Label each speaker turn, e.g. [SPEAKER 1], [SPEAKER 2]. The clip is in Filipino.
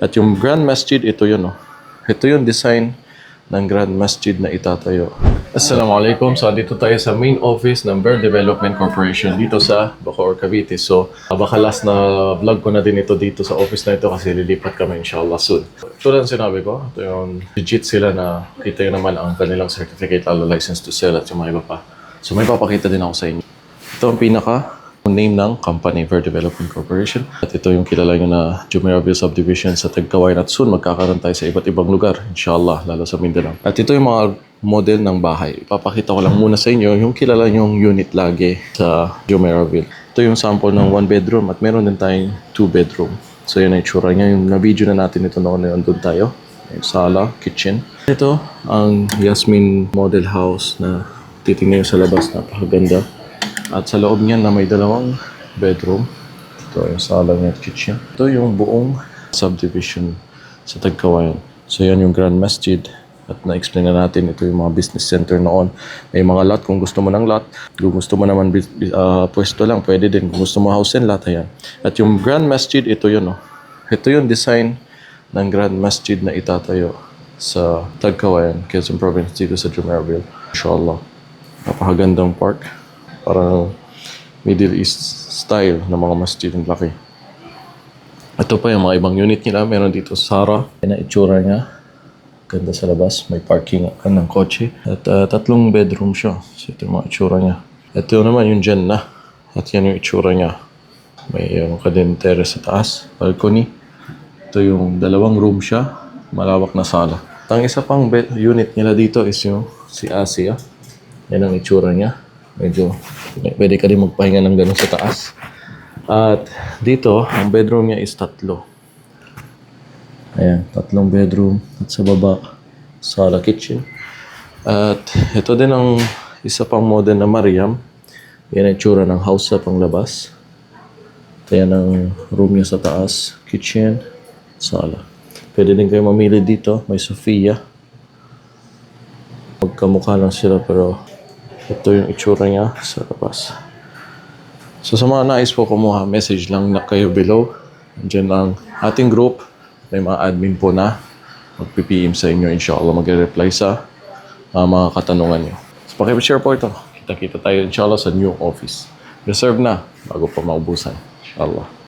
[SPEAKER 1] At yung Grand Masjid, ito yun, oh. Ito yung design ng Grand Masjid na itatayo. Assalamualaikum. So, dito tayo sa main office ng Bear Development Corporation dito sa Bacoor, Cavite. So, baka last na vlog ko na din ito dito sa office na ito kasi lilipat kami inshallah soon. Tulad ng sinabi ko, ito yung legit sila na kita yun naman ang kanilang certificate, lalo license to sell at yung mga iba pa. So, may papakita din ako sa inyo. Ito ang pinaka name ng company, Ver Development Corporation. At ito yung kilala nyo na Jumeirahville Subdivision sa Tagkawayan at soon magkakaroon tayo sa iba't ibang lugar, inshallah, lalo sa Mindanao. At ito yung mga model ng bahay. Ipapakita ko lang muna sa inyo yung kilala yung unit lagi sa Jumeirahville. Ito yung sample ng one bedroom at meron din tayong two bedroom. So yun ang itsura niya. Yung na-video na natin ito noon na doon tayo. Yung sala, kitchen. Ito ang Yasmin model house na titingnan nyo sa labas. Napakaganda. At sa loob niyan na may dalawang bedroom. Ito yung sala niya at kitchen. Ito yung buong subdivision sa Tagkawayan. So yan yung Grand Masjid. At na-explain na natin, ito yung mga business center noon. May mga lot, kung gusto mo ng lot. Kung gusto mo naman ah, pwesto lang, pwede din. Kung gusto mo house and lot, ayan. At yung Grand Masjid, ito yun. Oh. Ito yung design ng Grand Masjid na itatayo sa Tagkawayan, Quezon Province, dito sa Jumeirahville. Inshallah. Napakagandang park. Parang Middle East style ng mga masjid ang laki. Ito pa yung mga ibang unit nila. Meron dito Sara. Yan ang itsura niya. Ganda sa labas. May parking ka ng kotse. At ah, tatlong bedroom siya. So ito yung mga itsura niya. Ito naman yung Jannah. At yan yung itsura niya. May yung ka din terrace sa taas. Balcony. Ito yung dalawang room siya. Malawak na sala. At ang isa pang unit nila dito is yung si Asia. Yan ang itsura niya. Medyo pwede ka rin magpahinga ng ganun sa taas. At dito, ang bedroom niya is tatlo. Ayan, tatlong bedroom. At sa baba, sala kitchen. At ito din ang isa pang model na Mariam. Yan ang tsura ng house sa panglabas. Ito yan ang room niya sa taas. Kitchen, sala. Pwede din kayo mamili dito. May Sofia. Magkamukha lang sila pero ito yung itsura niya sa labas. So sa mga nais po kumuha, message lang na kayo below. Diyan ang ating group. May mga admin po na magpipm sa inyo. Inshallah magre-reply sa uh, mga katanungan nyo. So pakipashare po ito. Kita-kita tayo inshallah sa new office. Reserve na bago pa maubusan. Inshallah.